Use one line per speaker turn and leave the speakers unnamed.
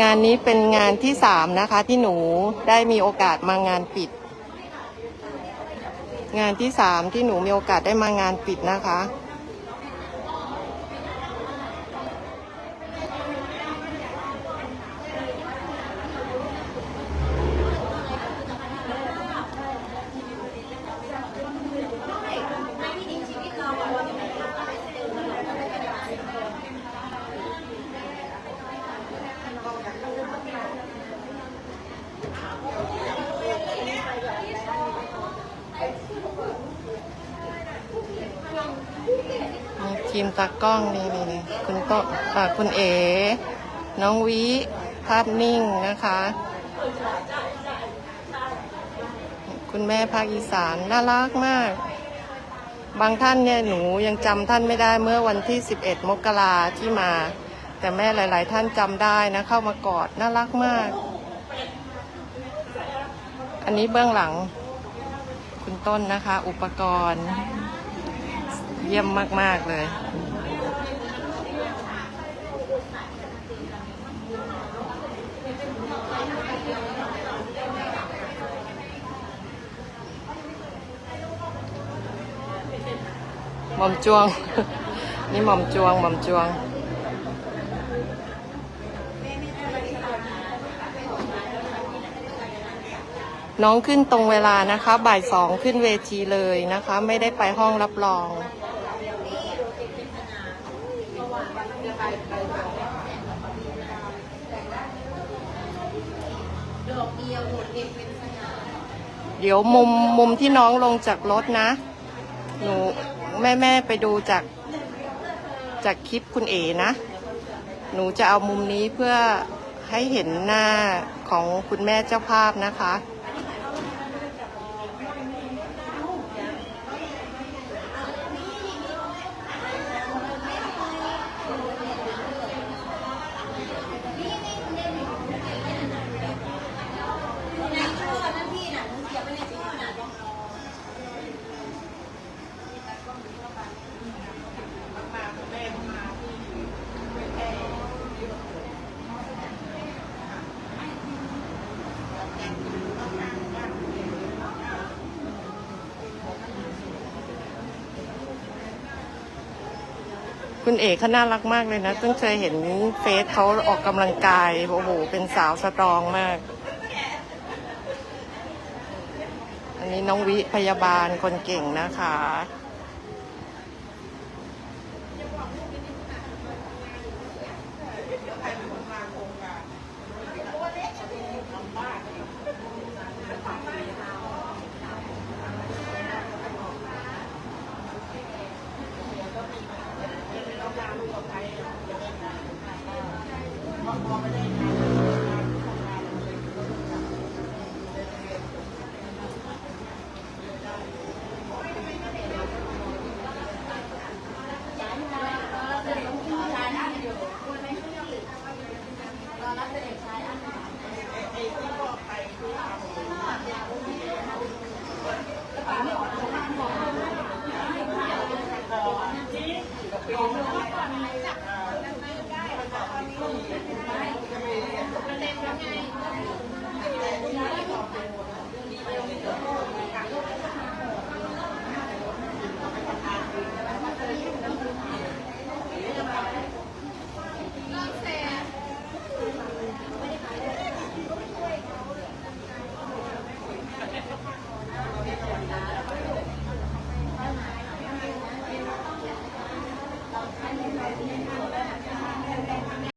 งานนี้เป็นงานที่สามนะคะ ที่หนูได้มีโอกาสมางานปิด งานที่สามที่หนูมีโอกาสได้มางานปิดนะคะ มี ทีมตากล้องนี่นี่นี่คุณโตคุณเอ๋น้องวิภาพนิ่งนะคะ คุณแม่ภาคอีสานน่ารักมาก บางท่านเนี่ยหนูยังจำท่านไม่ได้เมื่อวันที่ 11 มกราที่มา แต่แม่หลาย ๆ ท่านจำได้นะเข้ามากอดน่ารักมาก อันนี้เบื้องหลังคุณต้นนะคะ อุปกรณ์ เยี่ยมมาก ๆ เลย หม่อมจวง นี่หม่อมจวง หม่อมจวงน้องขึ้นตรงเวลานะคะ บ่ายสองขึ้นเวทีเลยนะคะ ไม่ได้ไปห้องรับรอง เดี๋ยวมุมมุมที่น้องลงจากรถนะ หนูแม่แม่ไปดูจากจากคลิปคุณเอ๋นะ หนูจะเอามุมนี้เพื่อให้เห็นหน้าของคุณแม่เจ้าภาพนะคะ คุณเอกเขาน่ารักมากเลยนะต้องเคยเห็นเฟซเขาออกกำลังกาย โอ้โห เป็นสาวสตรองมาก อันนี้น้องวิพยาบาลคนเก่งนะคะ
เ